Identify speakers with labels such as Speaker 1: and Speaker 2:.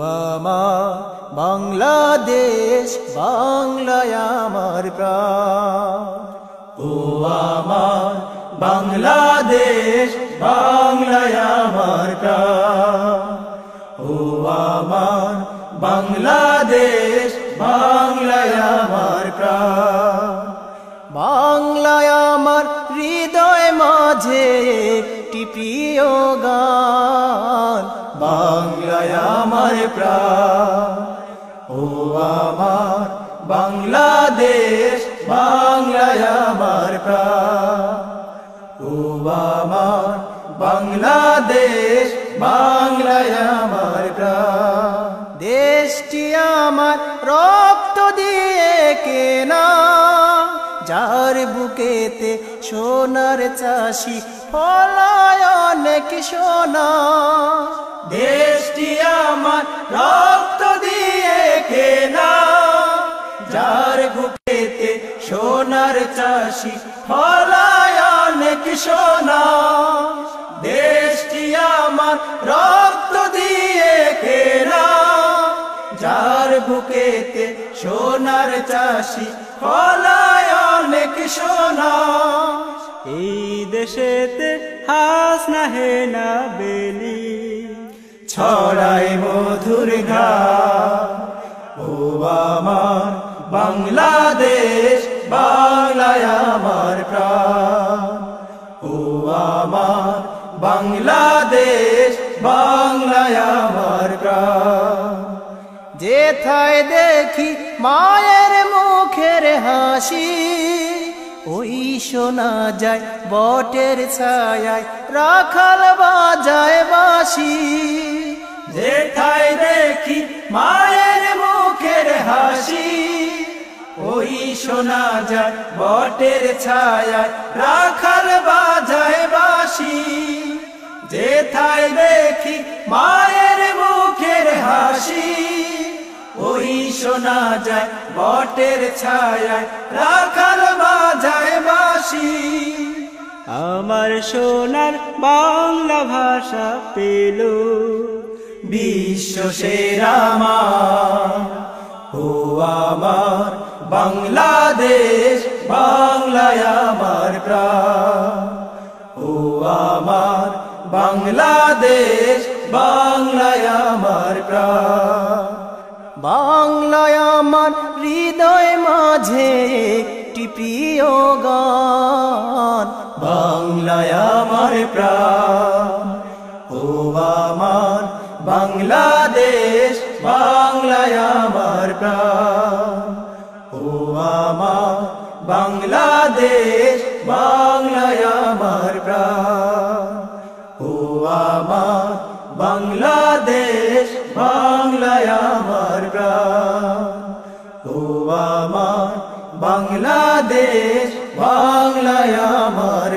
Speaker 1: আমার বাংলাদেশ, বাংলায় আমার প্রাণ। ও বাংলাদেশ, বাংলায় আমার প্রাণ। ও বাংলাদেশ, বাংলায় আমার প্রাণ। বাংলায় আমার হৃদয় মাঝে একটি প্রিয় বাংলায় আমার প্রাণ। ও আমার বাংলাদেশ, বাংলায় আমার প্রাণ। ও আমার বাংলাদেশ, বাংলায় আমার প্রাণ। দেশটি আমার রক্ত দিয়ে কেনা, যার বুকেতে সোনার চাষি ফলায় অনেক সোনা। বুকেতে সোনার চাষি, ফলায় অনেক সোনা। দেশটি আমার রক্ত দিয়ে কেনা। যার বুকেতে সোনার চাষি, ফলায় অনেক সোনা।
Speaker 2: এই দেশেতে হাস না হে না বেলি,
Speaker 1: ছড়ায় মধুর ঘাম ও আমার বাংলাদেশ, বাংলায় আমার প্রাণ। ও আমার বাংলাদেশ, বাংলায় আমার প্রাণ। যেথায় দেখি মায়ের মুখের হাসি, ওই শোনা যায় বটের ছায়ায়, রাখাল বাজায় বাসি শোনা যায়, বটের ছায়ায় রাখাল বাজায় বাসি যেথায় দেখি মায়ের মুখের হাসি, ওই শোনা যায়, বটের ছায়ায় রাখাল বাজায় বাসি
Speaker 2: আমার সোনার বাংলা ভাষা পেল,
Speaker 1: বিশ্ব সেরা মা। ও আমার বাংলাদেশ, বাংলায় আমার প্রাণ। ও আমার বাংলাদেশ, বাংলায় আমার প্রাণ। বাংলায় আমার হৃদয় মাঝে একটি প্রিয় গান। বাংলায় আমার প্রাণ। ও আমার বাংলাদেশ, বাংলায় আমার প্রাণ ও আমার বাংলাদেশ, বাংলায় আমার প্রাণ। ও আমার বাংলাদেশ, বাংলায় আমার প্রাণ। ও আমার বাংলাদেশ, বাংলায় আমার